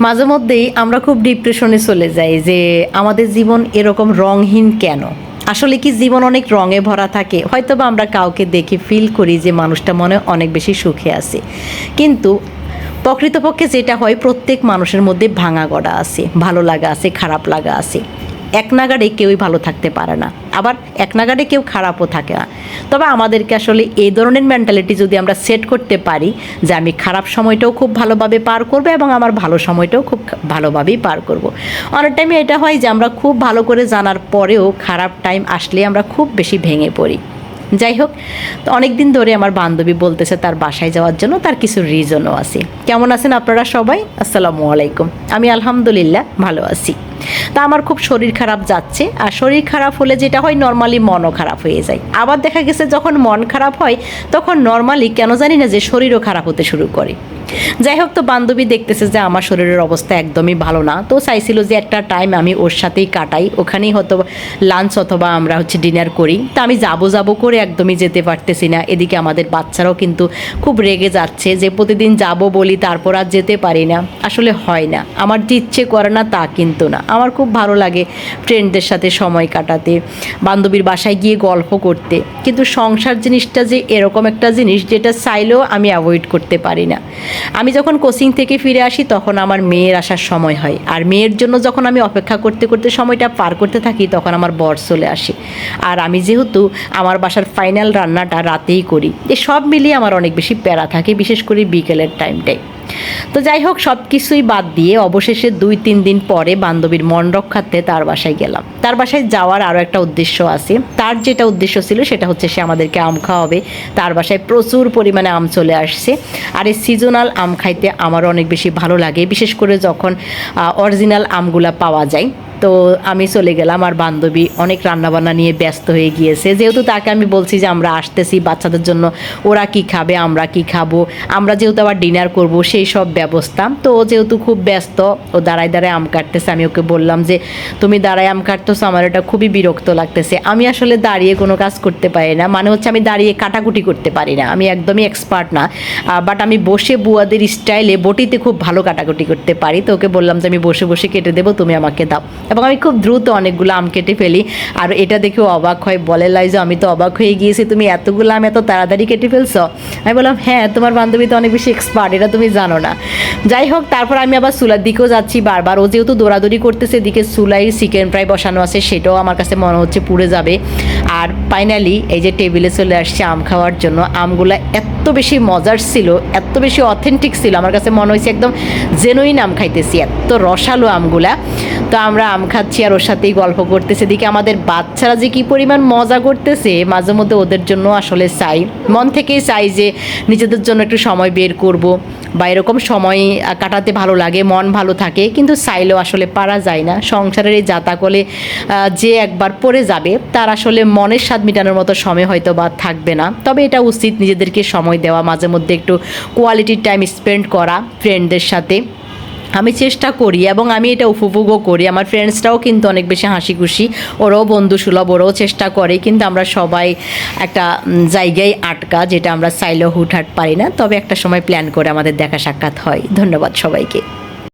মাঝে মধ্যেই আমরা খুব ডিপ্রেশনে চলে যাই যে আমাদের জীবন এরকম রংহীন কেন? আসলে কি জীবন অনেক রঙে ভরা থাকে? হয়তো বা আমরা কাউকে দেখে ফিল করি যে মানুষটা মনে অনেক বেশি সুখে আছে। কিন্তু প্রকৃতপক্ষে যেটা হয়, প্রত্যেক মানুষের মধ্যে ভাঙা গড়া আছে, ভালো লাগা আছে, খারাপ লাগা আছে। এক নাগাড়ে কেউই ভালো থাকতে পারে না। আবার এক নাগাড়ে কেউ খারাপও থাকে না। তবে আমাদেরকে আসলে এই ধরনের মেন্টালিটি যদি আমরা সেট করতে পারি যে আমি খারাপ সময়টাও খুব ভালোভাবে পার করব এবং আমার ভালো সময়টাও খুব ভালোভাবেই পার করব। অনেক টাইমে এটা হয় যে আমরা খুব ভালো করে জানার পরেও খারাপ টাইম আসলে আমরা খুব বেশি ভেঙে পড়ি। যাই হোক অনেক দিন ধরে আমার বান্ধবী বলতেছে তার বাসায় যাওয়ার জন্য, তার কিছু রিজনও আছে। কেমন আছেন আপনারা সবাই? আসসালামু আলাইকুম। আমি আলহামদুলিল্লাহ ভালো আছি। তা আমার খুব শরীর খারাপ যাচ্ছে, আর শরীর খারাপ হলে যেটা হয় নর্মালি মনও খারাপ হয়ে যায়। আবার দেখা গেছে, যখন মন খারাপ হয়, তখন নর্মালি কেন জানি না যে শরীরও খারাপ হতে শুরু করে। যাই হোক তো বান্ধবী দেখতেছে যে আমার শরীরের অবস্থা একদমই ভালো না। তো চাইছিল যে একটা টাইম আমি ওর সাথেই কাটাই। ওখানেই হয়তো লাঞ্চ অথবা আমরা হচ্ছে ডিনার করি। তা আমি যাব যাব করে একদমই যেতে পারতেছি না। এদিকে আমাদের বাচ্চারাও কিন্তু খুব রেগে যাচ্ছে যে প্রতিদিন যাব বলি তারপর আর যেতে পারি না। আসলে হয় না। আমার যে ইচ্ছে করে না তা কিন্তু না। আমার খুব ভালো লাগে ফ্রেন্ডদের সাথে সময় কাটাতে, বান্ধবীর বাসায় গিয়ে গল্প করতে। কিন্তু সংসার জিনিসটা যে এরকম একটা জিনিস যেটা চাইলেও আমি অ্যাভয়েড করতে পারি না। আমি যখন কোচিং থেকে ফিরে আসি, তখন আমার মেয়ের আসার সময় হয়। আর মেয়ের জন্য যখন আমি অপেক্ষা করতে করতে সময়টা পার করতে থাকি, তখন আমার বর চলে আসে। আর আমি যেহেতু আমার বাসার ফাইনাল রান্নাটা রাতেই করি, এ সব মিলিয়ে আমার অনেক বেশি প্যারা থাকে, বিশেষ করে বিকেলের টাইমটাই তো যাই হোক সব কিছুই বাদ দিয়ে অবশেষে দুই তিন দিন পরে বান্ধবীর মন রক্ষার্থে তার বাসায় গেলাম। তার বাসায় যাওয়ার আরও একটা উদ্দেশ্য আছে। তার যেটা উদ্দেশ্য ছিল সেটা হচ্ছে সে আমাদেরকে আম খাওয়াবে। তার বাসায় প্রচুর পরিমাণে আম চলে আসছে। আর এই সিজনাল আম খাইতে আমারও অনেক বেশি ভালো লাগে। বিশেষ করে যখন অরিজিনাল আমগুলা পাওয়া যায়। তো আমি চলে গেলাম আর বান্ধবী অনেক রান্নাবান্না নিয়ে ব্যস্ত হয়ে গিয়েছে। যেহেতু তাকে আমি বলছি যে আমরা আসতেছি বাচ্চাদের জন্য, ওরা কি খাবে, আমরা কি খাব, আমরা যেহেতু আবার ডিনার করব, সেই সব ব্যবস্থা। তো ও যেহেতু খুব ব্যস্ত, ও দাঁড়ায় দাঁড়ায় আম কাটতেছে। আমি ওকে বললাম যে, তুমি দাঁড়ায় আম কাটতেছো, আমার এটা খুবই বিরক্ত লাগতেছে। আমি আসলে দাঁড়িয়ে কোনো কাজ করতে পারি না। মানে হচ্ছে আমি দাঁড়িয়ে কাটাকুটি করতে পারি না। আমি একদমই এক্সপার্ট না। বাট আমি বসে বুয়াদের স্টাইলে বটিতে খুব ভালো কাটাকুটি করতে পারি। তো ওকে বললাম যে, আমি বসে বসে কেটে দেবো, তুমি আমাকে দাও। এবং আমি খুব দ্রুত অনেকগুলো আম কেটে ফেলি। আর এটা দেখেও অবাক হয়, বলে, লাইজো, আমি তো অবাক হয়ে গিয়েছি, তুমি এতগুলো আম এত তাড়াতাড়ি কেটে ফেলছো? আমি বললাম হ্যাঁ তোমার বান্ধবী তো অনেক বেশি এক্সপার্ট এটা তুমি জানো না। যাই হোক, তারপর আমি আবার চুলার দিকেও যাচ্ছি বারবার। ও যেহেতু দৌড়াদৌড়ি করতেছে, এদিকে চুলাই চিকেন ফ্রাই বসানো আছে, সেটাও আমার কাছে মনে হচ্ছে পুড়ে যাবে। আর ফাইনালি এই যে টেবিলে চলে আসছে আম খাওয়ার জন্য, আমগুলো এত বেশি মজার ছিল এত বেশি অথেন্টিক ছিল আমার কাছে মনে হয়েছে একদম জেনুইন আম খাইতেছি এত রসালো আমগুলা। তো আমরা আম খাচ্ছি আর ওর সাথেই গল্প করতেছে এদিকে আমাদের বাচ্চারা যে কি পরিমাণ মজা করতেছে মাঝে মধ্যে ওদের জন্য আসলে চাই। মন থেকেই চাই যে নিজেদের জন্য একটু সময় বের করব বা এরকম সময় কাটাতে ভালো লাগে মন ভালো থাকে কিন্তু চাইলেও আসলে পারা যায় না। সংসারের এই জাতাকলে আহ, যে একবার পড়ে যাবে তার আসলে মনের স্বাদ মেটানোর মতো সময় হয়তো বা থাকবে না। তবে এটা উচিত নিজেদেরকে সময় দেওয়া, মাঝে মধ্যে একটু কোয়ালিটির টাইম স্পেন্ড করা ফ্রেন্ডদের সাথে। আমি চেষ্টা করি এবং আমি এটা উপভোগও করি। আমার ফ্রেন্ডসরাও কিন্তু অনেক বেশি হাসি খুশি ওরাও বন্ধু সুলভ ওরাও চেষ্টা করে, কিন্তু আমরা সবাই একটা জায়গায় আটকা, যেটা আমরা চাইলেও হুটহাট পারি না। তবে একটা সময় প্ল্যান করে আমাদের দেখা সাক্ষাৎ হয়। ধন্যবাদ সবাইকে।